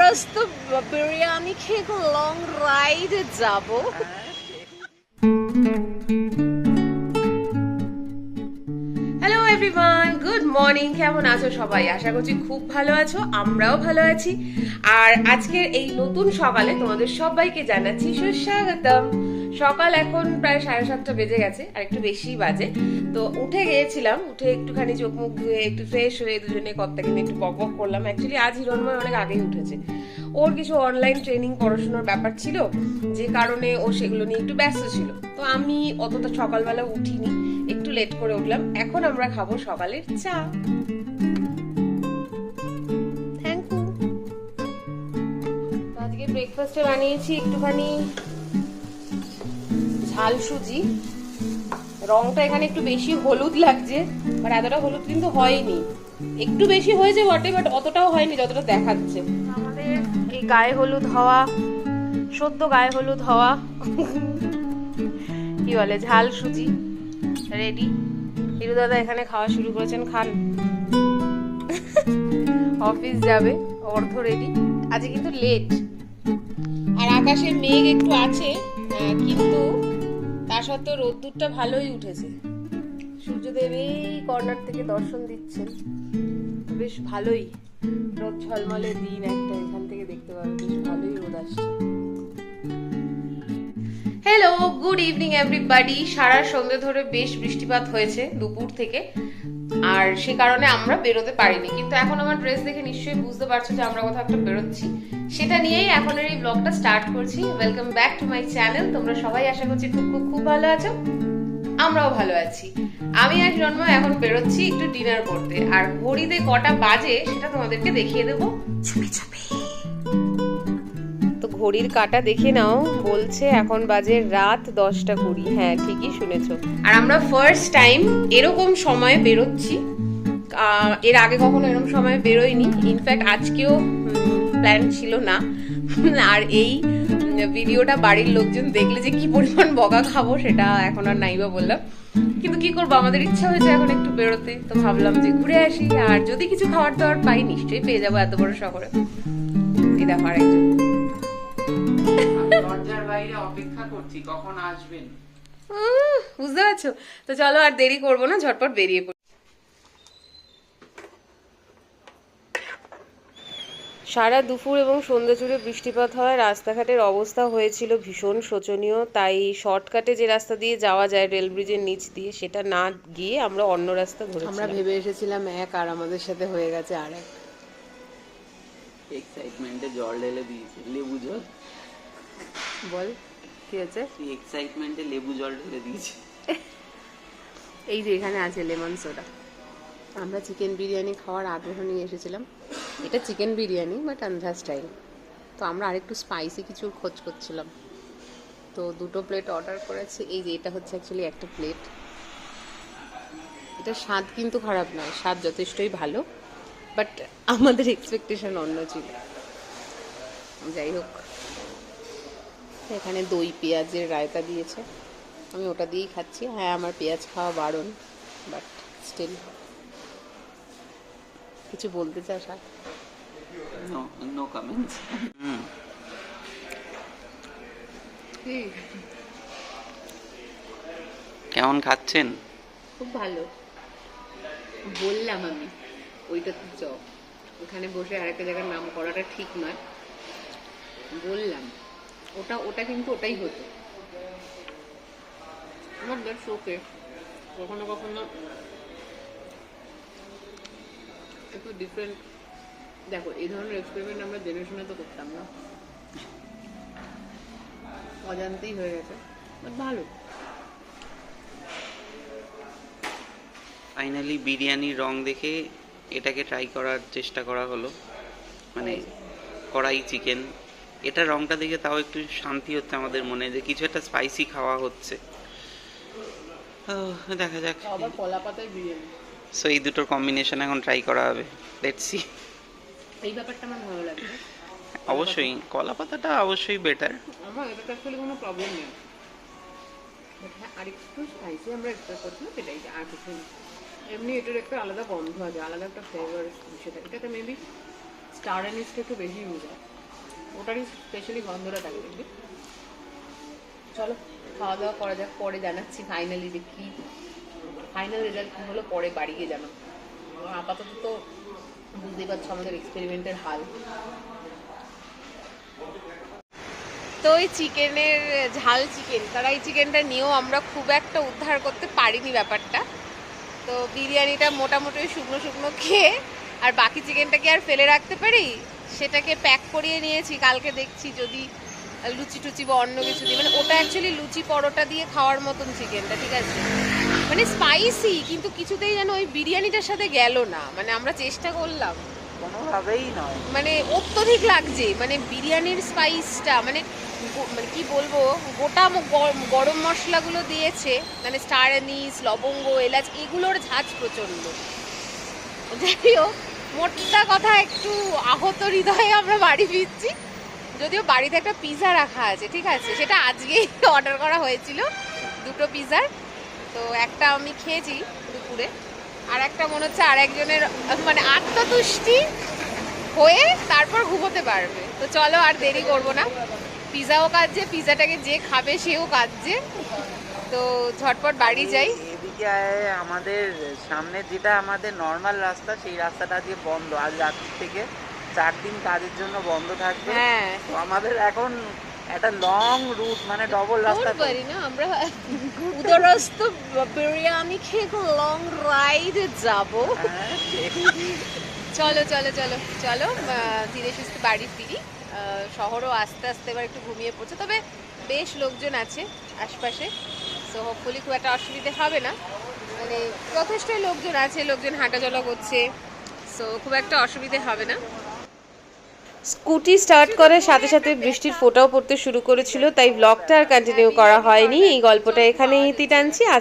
রাস্তা বিরিয়ানি খেয়ে লং রাইডে যাব। গুড মর্নিং কেমন আছো সবাই? আশা করছি খুব ভালো আছো, আমরাও ভালো আছি। আর আজকের এই নতুন সকালে তোমাদের সবাইকে জানাচ্ছি সুস্বাগতম। সকাল এখন প্রায় সাড়ে সাতটা বেজে গেছে, আর একটু বেশি বাজে। তো উঠে গিয়েছিলাম, উঠে একটুখানি চোখ মুখ ধুয়ে, একটু ফ্রেশ হয়ে দুজনে কর্তাকে নিয়ে একটু বক বক করলাম। অ্যাকচুয়ালি আজ হিরণময় অনেক আগেই উঠেছে। ওর কিছু অনলাইন ট্রেনিং পড়াশোনার ব্যাপার ছিল, যে কারণে ও সেগুলো নিয়ে একটু ব্যস্ত ছিল। তো আমি অতটা সকালবেলা উঠিনি, একটু লেট করে উঠলাম। এখন আমরা খাব সকালের চা। আজকে ব্রেকফাস্টে বানিয়েছি একটুখানি ঝাল সুজি। রংটা এখানে একটু বেশি হলুদ লাগছে বাট এতটা হলুদ কিন্তু হয়নি। একটু বেশি হয়েছে বটে বাট অতটাও হয়নি যতটা দেখাচ্ছে। আমাদের এই গায়ে হলুদ হওয়া সদ্য গায়ে হলুদ হওয়া কি বলে ঝাল সুজি রেডি হিরু দাদা এখানে খাওয়া শুরু করেছেন খান। অফিস যাবে অর্ধ রেডি আজকে কিন্তু লেট আর আকাশে মেঘ একটু আছে কিন্তু সত্ত্বেও রোদ্দুরটা ভালোই উঠেছে। সূর্যদেব এই কর্নার থেকে দর্শন দিচ্ছেন। বেশ ভালোই। রোদ ঝলমলে দিন একটা, এখান থেকে দেখতে পাবে বেশ ভালোই রোদ আসছে। হ্যালো গুড ইভিনিং এভরিবাডি সারা সন্ধ্যে ধরে বেশ বৃষ্টিপাত হয়েছে দুপুর থেকে। আর সে কারণে আমরা বেরোতে পারিনি। কিন্তু এখন আমার ড্রেস দেখে নিশ্চয়ই বুঝতে পারছ যে আমরা কোথাও একটা বেরোচ্ছি। সেটা নিয়েই এখন এই ব্লগটা স্টার্ট করছি। Welcome back to my channel তোমরা সবাই আশা করছি খুব খুব খুব ভালো আছো। আমরাও ভালো আছি। আমি আর জন্ম এখন বেরোচ্ছি একটু ডিনার করতে। আর ঘড়িতে কটা বাজে সেটা তোমাদেরকে দেখিয়ে দেবো। চুপি তো ঘড়ির কাটা দেখে নাও। বলছে, এখন বাজে রাত দশটা কুড়ি। হ্যাঁ ঠিকই শুনেছ। আর আমরা ফার্স্ট টাইম এরকম সময় বেরোচ্ছি। এর আগে কখনো এরকম সময় বেরোয়নি ইনফ্যাক্ট আজকেও প্ল্যান ছিল না। আর এই ভিডিওটা বাড়ির লোকজন দেখলে যে কি পরিমাণ বকা খাব, সেটা এখন আর নাইবা বললাম। কিন্তু কি করব, আমাদের ইচ্ছা হয়েছে এখন একটু বেরোতে। তো ভাবলাম যে ঘুরে আসি। আর যদি কিছু খাবার দাবার পাই, নিশ্চয়ই পেয়ে যাব এত বড় শহরে। এই দেখো আরেকজন দরজার বাইরে অপেক্ষা করছি কখন আসবেন? বুঝতে পারছ? তো চলো আর দেরি করব না ঝটপট বেরিয়ে পড়ি। সারা দুপুর এবং সন্ধ্যা জুড়ে বৃষ্টিপাত হওয়ায় রাস্তাঘাটের অবস্থা হয়েছিল ভীষণ শোচনীয় তাই শর্টকাটে যে রাস্তা দিয়ে যাওয়া যায় রেল ব্রিজের নিচ দিয়ে সেটা না গিয়ে আমরা অন্য রাস্তা ধরে আমরা ভেবে এসেছিলাম এক আর আমাদের সাথে হয়ে গেছে আর এক এক্সাইটমেন্টে জল ঢেলে দিয়েছে লেবু জল বল কি আছে তুই এক্সাইটমেন্টে লেবু জল ঢেলে দিয়েছে। এই যে এখানে আছে লেমন সোডা। আমরা চিকেন বিরিয়ানি খাওয়ার আগ্রহ নিয়ে এসেছিলাম। এটা chicken biryani but Andhra style তো আমরা আরেকটু স্পাইসি কিছু খোঁজ করছিলাম। তো দুটো প্লেট অর্ডার করেছি। এই যে এটা হচ্ছে অ্যাকচুয়ালি একটা প্লেট এটা স্বাদ কিন্তু খারাপ নয় স্বাদ যথেষ্টই ভালো বাট আমাদের এক্সপেকটেশন অন্য ছিল। যাই হোক। এখানে দই পেঁয়াজের রায়তা দিয়েছে। আমি ওটা দিয়েই খাচ্ছি। হ্যাঁ আমার পেঁয়াজ খাওয়া বারণ বাট স্টিল কিছু বলতে চাস আর? নো নো কমেন্টস কেমন খাচ্ছেন? খুব ভালো। বললাম আমি ওইটা তো চ। ওখানে বসে আরেকটা জায়গার নাম করাটা ঠিক নয়। বললাম। ওটা ওটা কিন্তু ওটাই হতো। আমার দ্যাটস ওকে কখনো কখনো একটু ডিফারেন্ট দেখো এই ধরনের এক্সপেরিমেন্ট আমরা জেনে শুনে তো করতাম না। অজান্তেই হয়ে গেছে বাট ভালো। ফাইনালি বিরিয়ানির রং দেখে এটাকে ট্রাই করার চেষ্টা করা হলো। মানে কড়াই চিকেন এটা রংটা দেখে তাও একটু শান্তি হচ্ছে আমাদের মনে যে কিছু একটা স্পাইসি খাওয়া হচ্ছে। দেখা যাক। সো এই দুটোর কম্বিনেশন এখন ট্রাই করা হবে। লেটস সি এই ব্যাপারটা আমার ভালো লাগছে। অবশ্যই কলা পাতাটা অবশ্যই বেটার আমার এটাতে অ্যাকচুয়ালি কোনো প্রবলেম নেই। হ্যাঁ আরেকটু স্পাইসি আমরা এক্সপেক্ট করছিলাম সেটাই আর কিছু এমনি এটার একটা আলাদা গন্ধ আছে আলাদা একটা ফ্লেভার সেটা এটাতে মেবি স্টার অ্যানিসটা একটু বেশি ইউজ হয়। ওটারই স্পেশালি গন্ধটা থাকে দেখবি। চলো, খাওয়া দাওয়া করা যাক, পরে জানাচ্ছি ফাইনালি কি ফাইনাল রেজাল্ট কী হলো, পরে বাড়ি গিয়ে জানাব। আপাতত তো বুঝতেই পারছ আমাদের এক্সপেরিমেন্টের হাল। তো ওই চিকেনের, ঝাল চিকেন কড়াই চিকেনটা নিয়েও আমরা খুব একটা উদ্ধার করতে পারিনি ব্যাপারটা। তো বিরিয়ানিটা মোটামুটি শুকনো শুকনো খেয়ে, আর বাকি চিকেনটা কি আর ফেলে রাখতে পারি? সেটাকে প্যাক করিয়ে নিয়েছি কালকে দেখছি যদি লুচি টুচি বা অন্য কিছু দিয়ে। মানে ওটা অ্যাকচুয়ালি লুচি পরোটা দিয়ে খাওয়ার মতন চিকেনটা ঠিক আছে? মানে স্পাইসি কিন্তু কিছুতেই যেন ওই বিরিয়ানিটার সাথে গেল না। মানে আমরা চেষ্টা করলাম। কোনোভাবেই নয়। মানে অত্যধিক লাগছে। মানে বিরিয়ানির স্পাইসটা মানে মানে কি বলব গোটা গরম মশলাগুলো দিয়েছে মানে স্টার অ্যানিস লবঙ্গ এলাচ এগুলোর ঝাঁজ প্রচণ্ড। যাই হোক মোটটা কথা একটু আহত হৃদয়ে আমরা বাড়ি ফিরছি। যদিও বাড়িতে একটা পিৎজা রাখা আছে, ঠিক আছে? সেটা আজকেই অর্ডার করা হয়েছিল, দুটো পিৎজার তো একটা আমি খেয়েছি দুপুরে, আর একটা মনে হচ্ছে আর একজনের মানে আত্মতুষ্টি হয়ে তারপর ঘুমোতে পারবে। তো চলো আর দেরি করব না। পিৎজাও কাজছে পিৎজাটাকে যে খাবে সেও কাজছে তো ঝটপট বাড়ি যাই। আয় আমাদের সামনে যেটা আমাদের নর্মাল রাস্তা সেই রাস্তাটা আজকে বন্ধ। আজ রাত্রি থেকে চার দিন কাজের জন্য বন্ধ থাকবে। হ্যাঁ। তো আমাদের এখন একটা লং রুট মানে ডবল রাস্তা। পারি না আমরা উদরস্থ বিরিয়ানি খেয়ে লং রাইড যাব। চলো চলো চলো চলো ধীরে সুস্থে বাড়ি ফিরি। শহরও আস্তে আস্তে এবার একটু ঘুমিয়ে পড়ছে। তবে বেশ লোকজন আছে আশপাশে। সো হোপফুলি খুব একটা অসুবিধে হবে না। মানে যথেষ্টই লোকজন আছে, লোকজন হাঁটাচলা করছে। সো খুব একটা অসুবিধে হবে না। স্কুটি স্টার্ট করার সাথে সাথে বৃষ্টির ফোটাও পড়তে শুরু করেছিল, তাই ব্লগটা আর কন্টিনিউ করা হয়নি। এই গল্পটা এখানেই টানছি। আজ